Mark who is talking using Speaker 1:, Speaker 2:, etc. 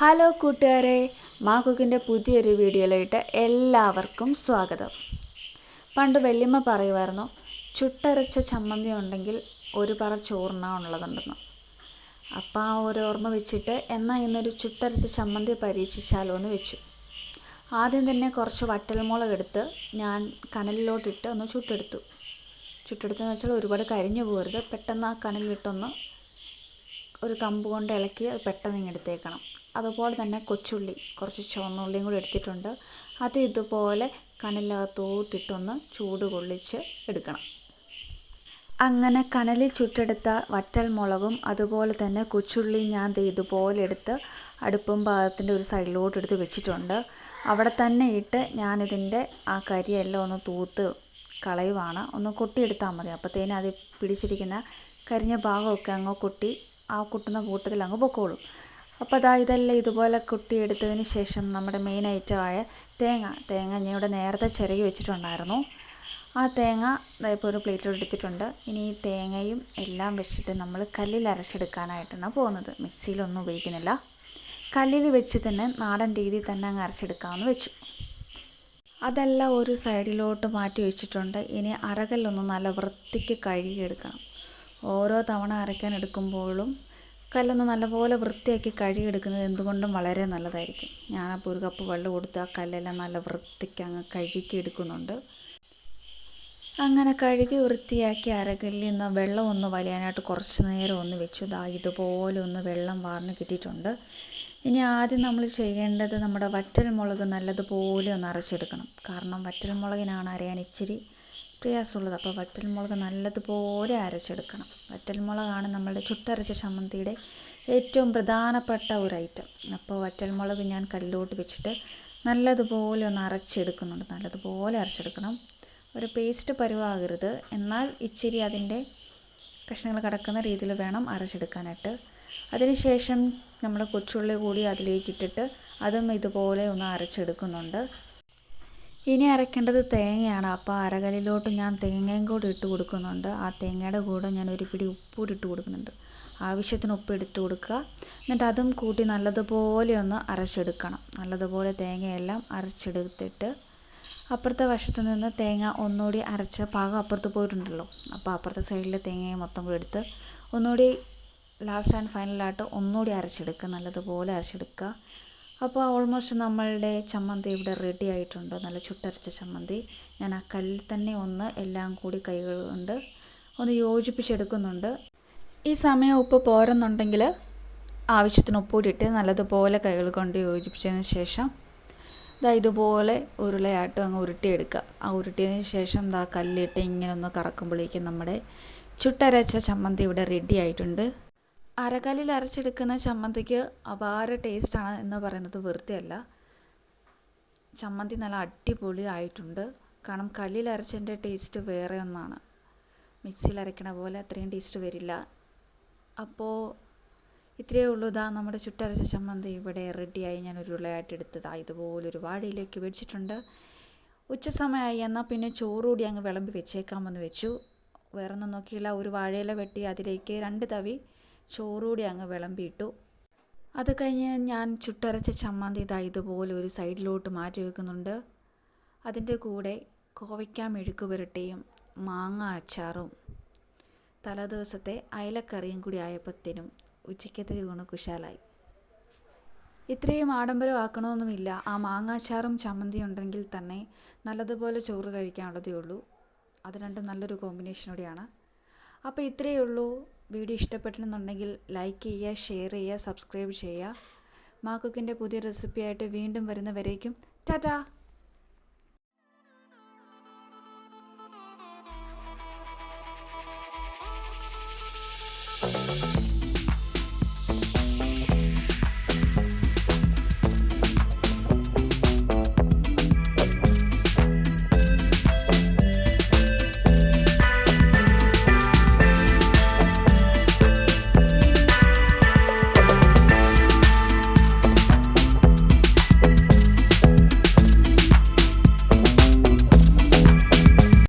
Speaker 1: Hello കൂട്ടുകാരെ മാ കുക്കിന്റെ പുതിയൊരു വീഡിയോയിലായിട്ട് എല്ലാവർക്കും സ്വാഗതം. പണ്ട് വല്യമ്മ പറയുമായിരുന്നു ചുട്ടരച്ച ചമ്മന്തി ഉണ്ടെങ്കിൽ ഒരു പറ ചോറിനാണുള്ളതുണ്ടെന്ന് അപ്പം ആ ഒരു ഓർമ്മ വെച്ചിട്ട് എന്നാൽ ഇന്നൊരു ചുട്ടരച്ച ചമ്മന്തി പരീക്ഷിച്ചാലോ എന്ന് വെച്ചു. ആദ്യം തന്നെ കുറച്ച് വറ്റൽമുളക് എടുത്ത് ഞാൻ കനലിലോട്ടിട്ട് ഒന്ന് ചുട്ടെടുത്തു. ചുട്ടെടുത്തെന്ന് വെച്ചാൽ ഒരുപാട് കരിഞ്ഞു പോകരുത് പെട്ടെന്ന് ആ കനലിലിട്ടൊന്ന് ഒരു കമ്പ് കൊണ്ട് ഇളക്കി അത് പെട്ടെന്ന് ഇങ്ങ് എടുത്തേക്കണം. അതുപോലെ തന്നെ കൊച്ചുള്ളി കുറച്ച് ചുവന്നുള്ളിയും കൂടി എടുത്തിട്ടുണ്ട്. അത് ഇതുപോലെ കനലകത്തോട്ടിട്ടൊന്ന് ചൂട് കൊള്ളിച്ച് എടുക്കണം. അങ്ങനെ കനലിൽ ചുട്ടെടുത്ത വറ്റൽ മുളകും അതുപോലെ തന്നെ കൊച്ചുള്ളി ഞാൻ ഇതുപോലെ എടുത്ത് അടുപ്പും പാകത്തിന്റെ ഒരു സൈഡിലോട്ട് എടുത്ത് വെച്ചിട്ടുണ്ട്. അവിടെ തന്നെ ഇട്ട് ഞാനിതിന്റെ ആ കരിയെല്ലാം ഒന്ന് തൂത്ത് കളയുവാണ്. ഒന്ന് കൊട്ടിയെടുത്താൽ മതി. അപ്പോഴത്തേനും അത് പിടിച്ചിരിക്കുന്ന കരിഞ്ഞ ഭാഗമൊക്കെ അങ്ങ് കൊട്ടി ആ കൊട്ടുന്ന കൂട്ടത്തിൽ അങ്ങ് പൊക്കോളും. അപ്പോൾ അതാ ഇതെല്ലാം ഇതുപോലെ കുട്ടി എടുത്തതിന് ശേഷം നമ്മുടെ മെയിൻ ഐറ്റമായ തേങ്ങ. തേങ്ങ ഞാൻ ഇവിടെ നേരത്തെ ചിരകി വെച്ചിട്ടുണ്ടായിരുന്നു. ആ തേങ്ങ ഇപ്പോൾ ഒരു പ്ലേറ്റിൽ എടുത്തിട്ടുണ്ട്. ഇനി ഈ തേങ്ങയും എല്ലാം വെച്ചിട്ട് നമ്മൾ കല്ലിൽ അരച്ചെടുക്കാനായിട്ടാണ് പോകുന്നത്. മിക്സിയിലൊന്നും ഉപയോഗിക്കുന്നില്ല. കല്ലിൽ വെച്ച് തന്നെ നാടൻ രീതിയിൽ തന്നെ അങ്ങ് അരച്ചെടുക്കാമെന്ന് വെച്ചു. അതെല്ലാം ഒരു സൈഡിലോട്ട് മാറ്റി വെച്ചിട്ടുണ്ട്. ഇനി അരകല്ലൊന്ന് നല്ല വൃത്തിക്ക് കഴുകിയെടുക്കണം. ഓരോ തവണ അരയ്ക്കാൻ എടുക്കുമ്പോഴും കല്ലൊന്ന് നല്ലപോലെ വൃത്തിയാക്കി കഴുകിയെടുക്കുന്നത് എന്തുകൊണ്ടും വളരെ നല്ലതായിരിക്കും. ഞാനപ്പോൾ ഒരു കപ്പ് വെള്ളം കൊടുത്ത് ആ കല്ലെല്ലാം നല്ല വൃത്തിക്ക് അങ്ങ് കഴുകി എടുക്കുന്നുണ്ട് അങ്ങനെ കഴുകി വൃത്തിയാക്കി അരകല്ലിൽ നിന്ന് വെള്ളം ഒന്ന് വലിയാനായിട്ട് കുറച്ച് നേരം ഒന്ന് വെച്ചു. ദാ ഇതുപോലെ ഒന്ന് വെള്ളം വാർന്ന് കിട്ടിയിട്ടുണ്ട്. ഇനി ആദ്യം നമ്മൾ ചെയ്യേണ്ടത് നമ്മുടെ വറ്റൽ മുളക് നല്ലതുപോലെ ഒന്ന് അരച്ചെടുക്കണം. കാരണം വറ്റൽ മുളകിനാണ് അരയാൻ ഇച്ചിരി പ്രയാസമുള്ളത് അപ്പോൾ വറ്റൽമുളക് നല്ലതുപോലെ അരച്ചെടുക്കണം. വറ്റൽമുളകാണ് നമ്മളുടെ ചുട്ടരച്ച ചമ്മന്തിയുടെ ഏറ്റവും പ്രധാനപ്പെട്ട ഒരു ഐറ്റം. അപ്പോൾ വറ്റൽമുളക് ഞാൻ കല്ലിലോട്ട് വെച്ചിട്ട് നല്ലതുപോലെ ഒന്ന് അരച്ചെടുക്കുന്നുണ്ട്. നല്ലതുപോലെ അരച്ചെടുക്കണം. ഒരു പേസ്റ്റ് പരുവാകരുത്. എന്നാൽ ഇച്ചിരി അതിന്റെ കഷ്ണങ്ങൾ കിടക്കുന്ന രീതിയിൽ വേണം അരച്ചെടുക്കാനായിട്ട്. അതിനുശേഷം നമ്മൾ കൊച്ചുള്ളി കൂടി അതിലേക്ക് ഇട്ടിട്ട് അതും ഇതുപോലെ ഒന്ന് അരച്ചെടുക്കുന്നുണ്ട്. ഇനി അരക്കേണ്ടത് തേങ്ങയാണ്. അപ്പോൾ അരകലിലോട്ട് ഞാൻ തേങ്ങയും കൂടി ഇട്ട് കൊടുക്കുന്നുണ്ട്. ആ തേങ്ങയുടെ കൂടെ ഞാൻ ഒരു പിടി ഉപ്പൂടി ഇട്ട് കൊടുക്കുന്നുണ്ട്. ആവശ്യത്തിന് ഉപ്പ് എടുത്ത് കൊടുക്കുക. എന്നിട്ട് അതും കൂട്ടി നല്ലതുപോലെ ഒന്ന് അരച്ചെടുക്കണം. നല്ലതുപോലെ തേങ്ങയെല്ലാം അരച്ചെടുത്തിട്ട് അപ്പുറത്തെ വശത്ത് നിന്ന് തേങ്ങ ഒന്നുകൂടി അരച്ച പാകം അപ്പുറത്ത് പോയിട്ടുണ്ടല്ലോ. അപ്പോൾ അപ്പുറത്തെ സൈഡിലെ തേങ്ങയെ മൊത്തം കൂടി എടുത്ത് ഒന്നുകൂടി ലാസ്റ്റ് ആൻഡ് ഫൈനലായിട്ട് ഒന്നുകൂടി അരച്ചെടുക്കുക. നല്ലതുപോലെ അരച്ചെടുക്കുക. അപ്പോൾ ഓൾമോസ്റ്റ് നമ്മളുടെ ചമ്മന്തി ഇവിടെ റെഡി ആയിട്ടുണ്ട്. നല്ല ചുട്ടരച്ച ചമ്മന്തി. ഞാൻ ആ കല്ലിൽ തന്നെ ഒന്ന് എല്ലാം കൂടി കൈകൾ കൊണ്ട് ഒന്ന് യോജിപ്പിച്ചെടുക്കുന്നുണ്ട്. ഈ സമയം ഉപ്പ് പോരെന്നുണ്ടെങ്കിൽ ആവശ്യത്തിന് ഉപ്പ് കൂടിയിട്ട് നല്ലതുപോലെ കൈകൾ കൊണ്ട് യോജിപ്പിച്ചതിന് ശേഷം ഇതാ ഇതുപോലെ ഉരുളയായിട്ട് അങ്ങ് ഉരുട്ടിയെടുക്കുക. ആ ഉരുട്ടിയതിന് ശേഷം ഇതാ കല്ലിട്ട് ഇങ്ങനെ ഒന്ന് കറക്കുമ്പോഴേക്കും നമ്മുടെ ചുട്ടരച്ച ചമ്മന്തി ഇവിടെ റെഡി ആയിട്ടുണ്ട്. അരകല്ലിൽ അരച്ചെടുക്കുന്ന ചമ്മന്തിക്ക് അപാര ടേസ്റ്റാണ് എന്ന് പറയുന്നത് വെറുതെയല്ല. ചമ്മന്തി നല്ല അടിപൊളി ആയിട്ടുണ്ട് കാരണം കല്ലിൽ അരച്ചതിന്റെ ടേസ്റ്റ് വേറെ ഒന്നാണ്. മിക്സിയിൽ അരയ്ക്കണ പോലെ അത്രയും ടേസ്റ്റ് വരില്ല. അപ്പോൾ ഇത്രയേ ഉള്ളൂ. ഇതാ നമ്മുടെ ചുട്ടരച്ച ചമ്മന്തി ഇവിടെ റെഡിയായി. ഞാൻ ഒരു ഉരുളയായിട്ട് എടുത്തതാ. ഇതുപോലെ ഒരു വാഴയിലേക്ക് വെച്ചിട്ടുണ്ട് ഉച്ച സമയമായി. എന്നാൽ പിന്നെ ചോറുകൂടി അങ്ങ് വിളമ്പി വെച്ചേക്കാമെന്ന് വെച്ചു. വേറൊന്നും നോക്കിയില്ല. ഒരു വാഴയില വെട്ടി അതിലേക്ക് രണ്ട് തവി ചോറുകൂടി അങ്ങ് വിളമ്പിയിട്ടു. അത് കഴിഞ്ഞ് ഞാൻ ചുട്ടരച്ച ചമ്മന്തി ഇതാ ഇതുപോലെ ഒരു സൈഡിലോട്ട് മാറ്റി വെക്കുന്നുണ്ട്. അതിന്റെ കൂടെ കോവയ്ക്ക മെഴുക്ക് പുരട്ടിയും മാങ്ങ അച്ചാറും. തലേദിവസത്തെ അയലക്കറിയും കൂടി ആയപ്പോഴത്തേനും ഉച്ചയ്ക്കത്തെ ഊണ് കുശാലായി. ഇത്രയും ആഡംബരമാക്കണമെന്നുമില്ല. ആ മാങ്ങാച്ചാറും ചമ്മന്തി ഉണ്ടെങ്കിൽ തന്നെ നല്ലതുപോലെ ചോറ് കഴിക്കാനുള്ളതേ ഉള്ളൂ. അത് രണ്ടും നല്ലൊരു കോമ്പിനേഷനോടെയാണ്. അപ്പോൾ ഇത്രയേ ഉള്ളൂ വീഡിയോ ഇഷ്ടപ്പെട്ടെന്നുണ്ടെങ്കിൽ ലൈക്ക് ചെയ്യുക ഷെയർ ചെയ്യുക സബ്സ്ക്രൈബ് ചെയ്യുക മാക്കുക്കിന്റെ പുതിയ റെസിപ്പിയായിട്ട് വീണ്ടും വരുന്നവരേക്കും ടാറ്റാ
Speaker 2: Thank you.